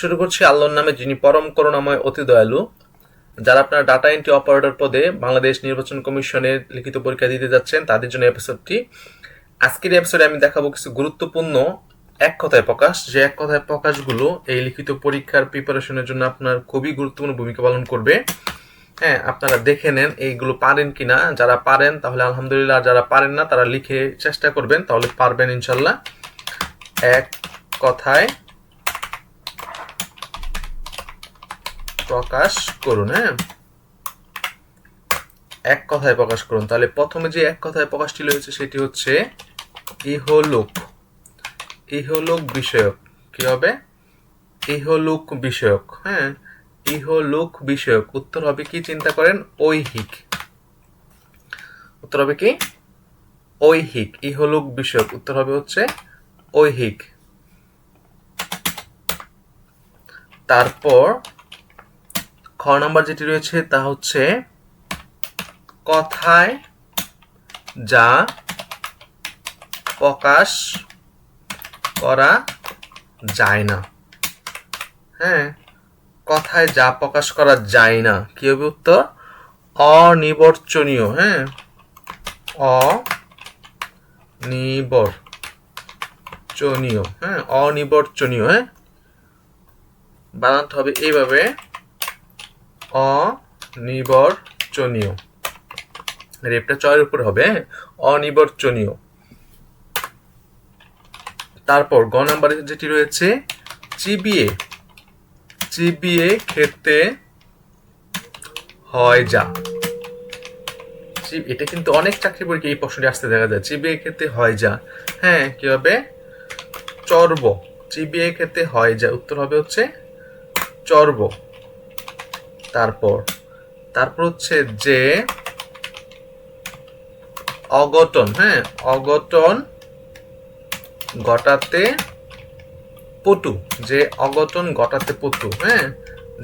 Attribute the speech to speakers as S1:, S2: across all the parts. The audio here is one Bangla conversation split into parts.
S1: শুরু করছি আল্লাহর নামে, যিনি পরম করুণাময়, অতি দয়ালু, যারা আপনার ডাটা এন্ট্রি অপারেটর পদে বাংলাদেশ নির্বাচন কমিশনের লিখিত পরীক্ষা দিতে যাচ্ছেন, তাদের জন্য এপিসোডটি আজকের এপিসোডে আমি দেখাবো কিছু গুরুত্বপূর্ণ এক কথায় প্রকাশ। যে এক কথায় প্রকাশগুলো এই লিখিত পরীক্ষার প্রিপারেশনের জন্য আপনার খুবই গুরুত্বপূর্ণ ভূমিকা পালন করবে। হ্যাঁ আপনারা দেখে নেন এইগুলো পারেন কিনা। যারা পারেন, তাহলে আলহামদুলিল্লাহ যারা পারেন না, তারা লিখে চেষ্টা করবেন, তাহলে পারবেন ইনশাল্লাহ এক কথায় প্রকাশ করুন হ্যাঁ? এক কথায় প্রকাশ করুন। তাহলে প্রথমে যে এক কথায় প্রকাশটি রয়েছে সেটি হচ্ছে ইহলোক। ইহলোক বিষয়ক। কি হবে? ইহলোক বিষয়ক হ্যাঁ? ইহলোক বিষয়ক। উত্তর হবে কি? চিন্তা করেন, ঐহিক। উত্তর হবে কি? ঐহিক। ইহলোক বিষয়ক। উত্তর হবে হচ্ছে ঐহিক। তারপর খ নাম্বার যেটি রয়েছে তা হচ্ছে কথায় যা প্রকাশ করা যায় না। হ্যাঁ কথায় যা প্রকাশ করা যায় না। কি হবে উত্তর? অনিবর্চনীয়। হ্যাঁ অনিবর্চনীয়। হ্যাঁ অনিবর্চনীয়। হ্যাঁ বানাতে হবে এইভাবে। অনিবর্চনীয়। রেপটা চয়ের উপর হবে হ্যাঁ? অনিবর্চনীয়। তারপর গ নাম্বারে যেটি রয়েছে, চিবিয়ে চিবিয়ে খেতে হয় যা। এটা কিন্তু অনেক চাকরি পরীক্ষা এই প্রশ্নটি আসতে দেখা যায়, চিবিয়ে খেতে হয় যা। হ্যাঁ কি হবে? চর্ব, চিবিয়ে খেতে হয় যা। উত্তর হবে হচ্ছে চর্ব। তারপর তারপর হচ্ছে যে অঘটন হ্যাঁ অঘটন ঘটাতে পটু, যে অঘটন ঘটাতে পটু হ্যাঁ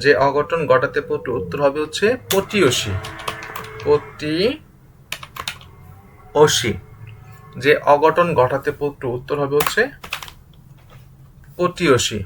S1: যে অঘটন ঘটাতে পটু, উত্তর হবে হচ্ছে পটিয়সী পটি অসি যে অঘটন ঘটাতে পটু, উত্তর হবে হচ্ছে পটিয়সী।